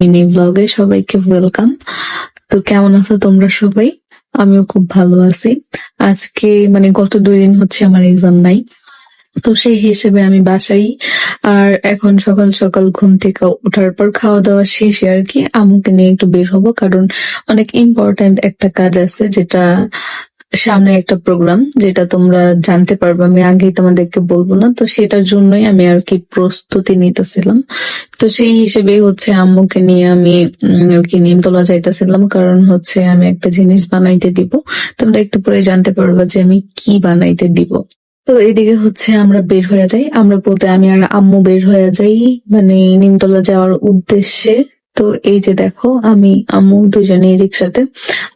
Mini ব্লগে সবাইকে welcome তো কেমন আছো তোমরা সবাই? আমিও খুব ভালো আছি। আজকে মানে গত দুই দিন হচ্ছে আমার এক্সাম নাই। তো সেই হিসেবে আমি বাসাই। আর এখন সকাল সকাল ঘুম থেকে ওঠার পর খাওয়া দাওয়া শেষে আর কি, আম্মুকে নিয়ে একটু বের হব। কারণ অনেক ইম্পর্ট্যান্ট একটা কাজ আছে যেটা সামনে একটা প্রোগ্রাম যেটা তোমরা জানতে পারবে, আমি আগেই তোমাদেরকে বলব না, তো সেটার জন্যই আমি আর কি প্রস্তুতি নিতেছিলাম। তো সেই হিসেবে হচ্ছে আম্মুকে নিয়ে আমি আর কি নিমতলা যাইতেছিলাম, কারণ হচ্ছে আমি একটা জিনিস বানাইতে দিব। তোমরা একটু পরে জানতে পারবে যে আমি কি বানাইতে দিব। তো এদিকে হচ্ছে আমরা বের হয়ে যাই। আমরা বলতে আমি আর আম্মু বের হয়ে যাই মানে নিমতলা যাওয়ার উদ্দেশ্যে। তো এই যে দেখো, আমি, আম্মু দুজনেই রিক্সাতে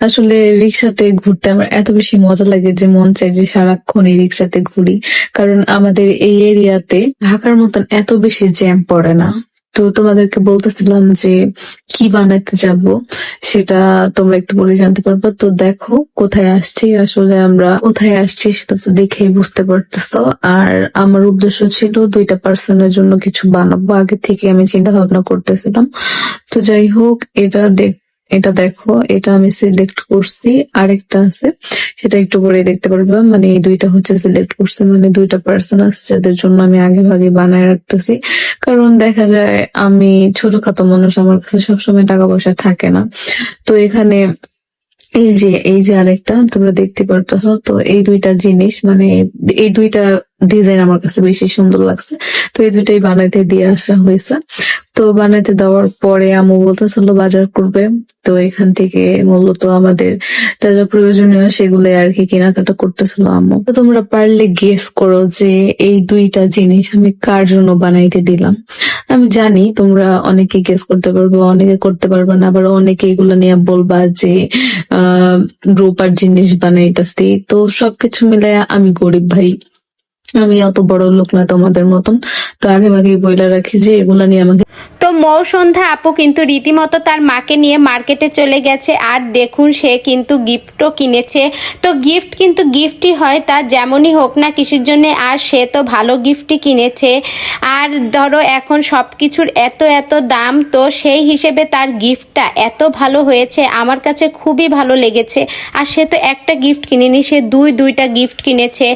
আসলে রিক্সাতে ঘুরতে আমার এত বেশি মজা লাগে যে মন চাই যে সারাক্ষণ এই রিক্সাতে ঘুরি। কারণ আমাদের এই এরিয়াতে ঢাকার মতন এত বেশি জ্যাম পড়ে না। তো তোমাদেরকে বলতেছিলাম যে কি বানাইতে যাব সেটা তোমরা একটু বলে জানতে পারব। তো দেখো কোথায় আসছি, আসলে আমরা কোথায় আসছি সেটা তো দেখেই বুঝতে পারতেছো। আর আমার উদ্দেশ্য ছিল দুইটা পার্সনের জন্য কিছু বানাবো। আগে থেকে আমি চিন্তা ভাবনা করতেছিলাম। তো যাই হোক, এটা দেখ এটা দেখো, এটা আমি সিলেক্ট করছি। আরেকটা আছে, সেটা একটু পরে দেখতে পারবে। মানে এই দুইটা হচ্ছে সিলেক্ট করছি মানে দুইটা পার্সন আছে যাদের জন্য আমি আগে ভাগে বানায় রাখতেছি। কারণ দেখা যায়, আমি ছোটখাটো মানুষ, আমার কাছে সবসময় টাকা পয়সা থাকে না। তো এখানে এই যে এই যে আরেকটা, তোমরা দেখতে পারতেছো। তো এই দুইটা জিনিস মানে এই দুইটা ডিজাইন আমার কাছে বেশি সুন্দর লাগছে। তো এই দুইটাই বানাইতে দিয়ে আসা হয়েছে। তো বানাইতে দেওয়ার পরে আমু বলতেছিল বাজার করবে। তো এখান থেকে মূলত আমাদের যা যা প্রয়োজনীয় সেগুলো আর কি কেনাকাটা করতেছিল আম্মু। তো তোমরা পারলে গেস করো যে এই দুইটা জিনিস আমি কার জন্য বানাইতে দিলাম। আমি জানি তোমরা অনেকে গেস করতে পারবে, অনেকে করতে পারবে না, আবার অনেকে এগুলো নিয়ে বলবা যে, আহ, রূপার জিনিস বানাইতেছি। তো সবকিছু মিলে আমি গরিব ভাই। আমি অত বড় লোক না তোমাদের মতন। তো আগে ভাগে বইলা রাখি যে এগুলা নিয়ে আমাকে তো মৌসন্ধ্যা আপু কিন্তু রীতিমতো তার মাকে নিয়ে মার্কেটে চলে গেছে আর দেখুন সে কিন্তু গিফটও কিনেছে। তো গিফট কিন্তু গিফটই হয় তা যেমনই হোক না কিসের জন্য আর সে তো ভালো গিফটই কিনেছে। আর ধরো এখন সব কিছুর এত এত দাম, তো সেই হিসেবে তার গিফটটা এত ভালো হয়েছে, আমার কাছে খুবই ভালো লেগেছে। আর সে তো একটা গিফট কিনেনি, সে দুই দুইটা গিফট কিনেছে।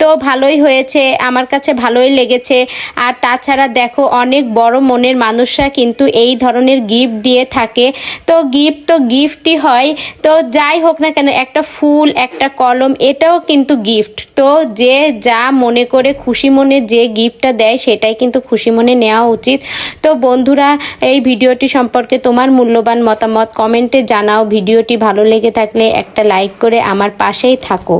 তো ভালোই হয়েছে, আমার কাছে ভালোই লেগেছে। আর তাছাড়া দেখো, অনেক বড় মনের মানুষরা কিন্তু এই ধরনের গিফট দিয়ে থাকে। তো গিফট তো গিফটই হয়। তো যাই হোক না কেন, একটা ফুল, একটা কলম, এটাও কিন্তু গিফট তো যে যা মনে করে খুশি মনে যে গিফটটা দেয়, সেটাই কিন্তু খুশি মনে নেওয়া উচিত। তো বন্ধুরা, এই ভিডিওটি সম্পর্কে তোমার মূল্যবান মতামত কমেন্টে জানাও। ভিডিওটি ভালো লেগে থাকলে একটা লাইক করে আমার পাশেই থাকো।